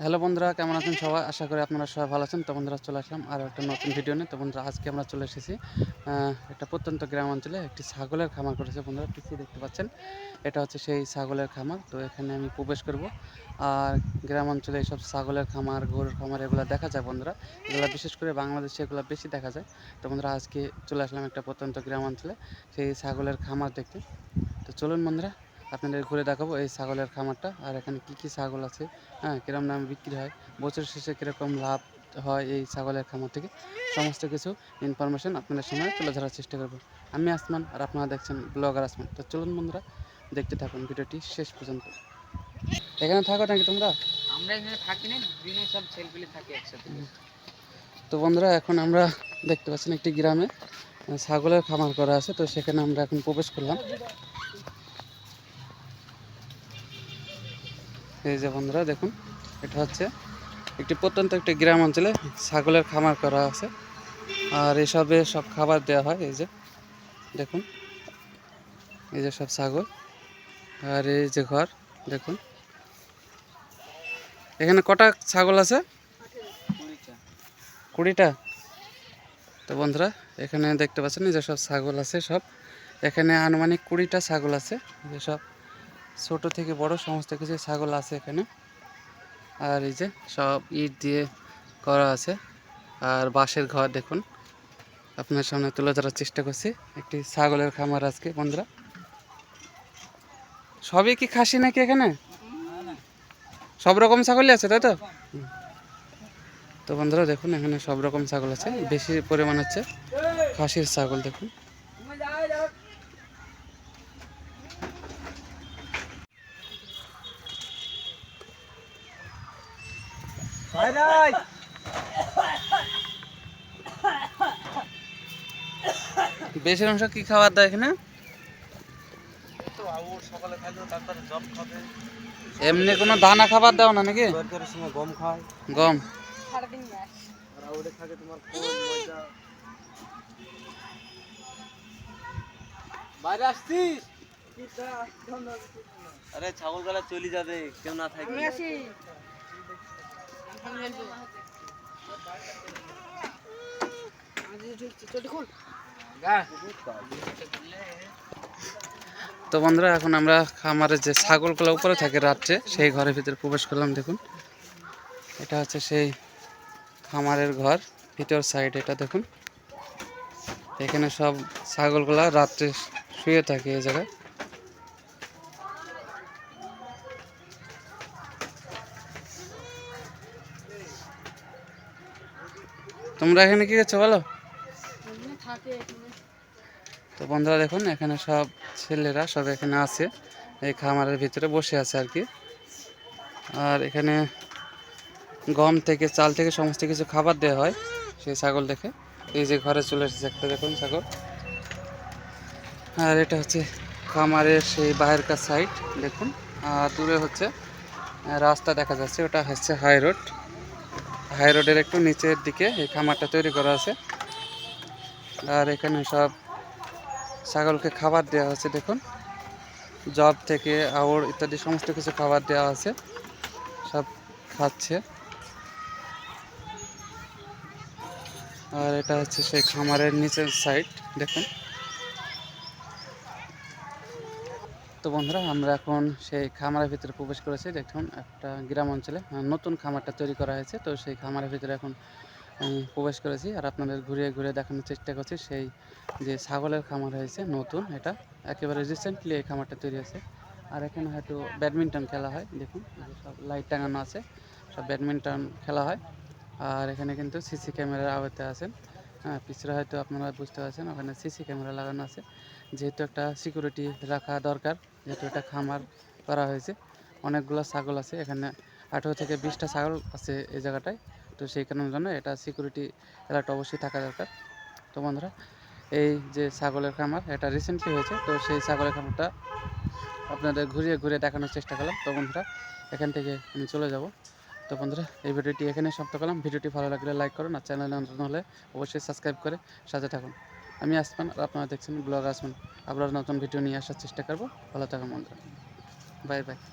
Hello বন্ধুরা, কেমন আছেন সবাই? আশা করি আপনারা সবাই ভালো আছেন। তো বন্ধুরা, চলে আসলাম আর একটা নতুন ভিডিও নিয়ে। তো বন্ধুরা, আজকে আমরা চলে এসেছি একটা প্রত্যন্ত গ্রাম অঞ্চলে একটি ছাগলের খামার করেছে বন্ধুরা পিছিয়ে দেখতে পাচ্ছেন। এটা হচ্ছে সেই ছাগলের খামার। তো এখানে আমি প্রবেশ করব। আর গ্রাম অঞ্চলে এইসব ছাগলের খামার, গরুর খামার, এগুলো দেখা যায় বন্ধুরা। এগুলো বিশেষ করে বাংলাদেশে এগুলো বেশি দেখা যায়। তো বন্ধুরা, আজকে চলে আসলাম একটা প্রত্যন্ত গ্রাম অঞ্চলে সেই ছাগলের খামার দেখতে। তো চলুন বন্ধুরা আপনাদের ঘুরে দেখাবো এই ছাগলের খামারটা আর এখানে কি কি ছাগল আছে হ্যাঁ কিরম দামে বিক্রি হয় বছর শেষে কীরকম লাভ হয় এই ছাগলের খামার থেকে সমস্ত কিছু ইনফরমেশন আপনাদের সামনে তুলে ধরার চেষ্টা করব। আমি আসমান আর আপনারা দেখছেন ব্লগার আসমান। তো চলুন বন্ধুরা দেখতে থাকুন ভিডিওটি শেষ পর্যন্ত। এখানে থাকো নাকি তোমরা? আমরা এখানে থাকি না দিনে সব থাকে একসাথে। তো বন্ধুরা এখন আমরা দেখতে পাচ্ছেন একটি গ্রামে ছাগলের খামার করা আছে তো সেখানে আমরা এখন প্রবেশ করলাম। এই যে বন্ধুরা, দেখুন, এটা হচ্ছে একটি প্রত্যন্ত একটি গ্রাম অঞ্চলে ছাগলের খামার করা আছে। আর এসবে সব খাবার দেওয়া হয়, এই যে, দেখুন, এই যে সব ছাগল। আর এই যে ঘর, দেখুন। এখানে কটা ছাগল আছে? কুড়িটা। তো বন্ধুরা, এখানে দেখতে পাচ্ছেন যে সব ছাগল আছে সব। এখানে আনুমানিক কুড়িটা ছাগল আছে যে সব। ছোট থেকে বড়, সমস্ত কিছু ছাগল আছে এখানে। আর এই যে সব ইট দিয়ে করা আছে। আর বাঁশের ঘর দেখুন। আপনার সামনে তুলে ধরার চেষ্টা করছি। একটি ছাগলের খামার আজকে, বন্ধুরা। সবই কি খাসি নাকি এখানে? সব রকম ছাগলই আছে, তাই তো? তো বন্ধুরা, দেখুন, এখানে সব রকম ছাগল আছে। বেশি পরিমাণ হচ্ছে খাসির ছাগল, দেখুন। বেশি অংশ কি খাবার দেয় এখানে? সকালে খাইলেও তারপরে জব খাবে। এমনি কোনো দানা খাবার দাও না নাকি? গম খায়। গম। আর আউটে তোমার বাইরে আসছিস? আরে ছাগল গলা চলে যাবে কেউ না থাকবে তো বন্ধুরা, এখন আমরা খামারের যে ছাগলগুলো উপরে থাকে রাত্রে, সেই ঘরের ভিতরে প্রবেশ করলাম, দেখুন। এটা হচ্ছে সেই খামারের ঘর, ভিতর সাইড এটা, দেখুন। এখানে সব ছাগলগুলা রাত্রে শুয়ে থাকে এই জায়গায়। তোমরা এখানে কি করছ বলো? তো বন্ধুরা দেখুন এখানে সব ছেলেরা সব এখানে আছে। এই খামারের ভিতরে বসে আছে আর কি। আর এখানে গম থেকে চাল থেকে সমস্ত কিছু খাবার দেওয়া হয় সেই ছাগল দেখে। এই যে ঘরে চলে এসেছে একটা দেখুন ছাগল। আর এটা হচ্ছে খামারের সেই বাইরেকার সাইড দেখুন। আর দূরে হচ্ছে রাস্তা দেখা যাচ্ছে ওটা হচ্ছে হাই রোড হাই রোডের একটু নিচের দিকে এই খামারটা তৈরি করা আছে। আর এখানে সব ছাগলকে খাবার দেওয়া হচ্ছে দেখুন। জব থেকে আউর ইত্যাদি সমস্ত কিছু খাবার দেওয়া আছে, সব খাচ্ছে। আর এটা হচ্ছে সেই খামারের নিচের সাইড দেখুন। তো বন্ধুরা, আমরা এখন সেই খামারের ভিতরে প্রবেশ করেছি। দেখুন, একটা গ্রাম অঞ্চলে নতুন খামারটা তৈরি করা হয়েছে। তো সেই খামারের ভিতরে এখন প্রবেশ করেছি আর আপনাদের ঘুরিয়ে ঘুরিয়ে দেখানোর চেষ্টা করছি। সেই যে ছাগলের খামার হয়েছে, নতুন এটা। একেবারে রিসেন্টলি এই খামারটা তৈরি হয়েছে। আর এখানে হয়তো ব্যাডমিন্টন খেলা হয়। দেখুন সব লাইট টাঙানো আছে। সব ব্যাডমিন্টন খেলা হয়। আর এখানে কিন্তু সিসি ক্যামেরার আওতায় আছেন হ্যাঁ পিছনে হয়তো আপনারা বুঝতে পারছেন, ওখানে সিসি ক্যামেরা লাগানো আছে। যেহেতু একটা সিকিউরিটি রাখা দরকার, যেহেতু এটা খামার করা হয়েছে, অনেকগুলো ছাগল আছে, এখানে আঠেরো থেকে বিশটা ছাগল আছে এই জায়গাটায়। তো সেই কারণের জন্য এটা সিকিউরিটি এলাকা অবশ্যই থাকা দরকার। তো বন্ধুরা, এই যে ছাগলের খামার, এটা রিসেন্টলি হয়েছে, তো সেই ছাগলের খামারটা আপনাদের ঘুরিয়ে ঘুরিয়ে দেখানোর চেষ্টা করলাম। তো বন্ধুরা, এখান থেকে আমি চলে যাব। তো বন্ধুরা, এই ভিডিওটি এখানে সমাপ্ত করলাম। ভিডিওটি ভালো লাগলে লাইক করুন আর চ্যানেলে নতুন হলে অবশ্যই সাবস্ক্রাইব করে সাথে থাকুন। আমি আসমান আর আপনারা দেখছেন ব্লগ আসমান। আবার নতুন ভিডিও নিয়ে আসার চেষ্টা করব। ভালো থাকুন বন্ধুরা। Bye bye.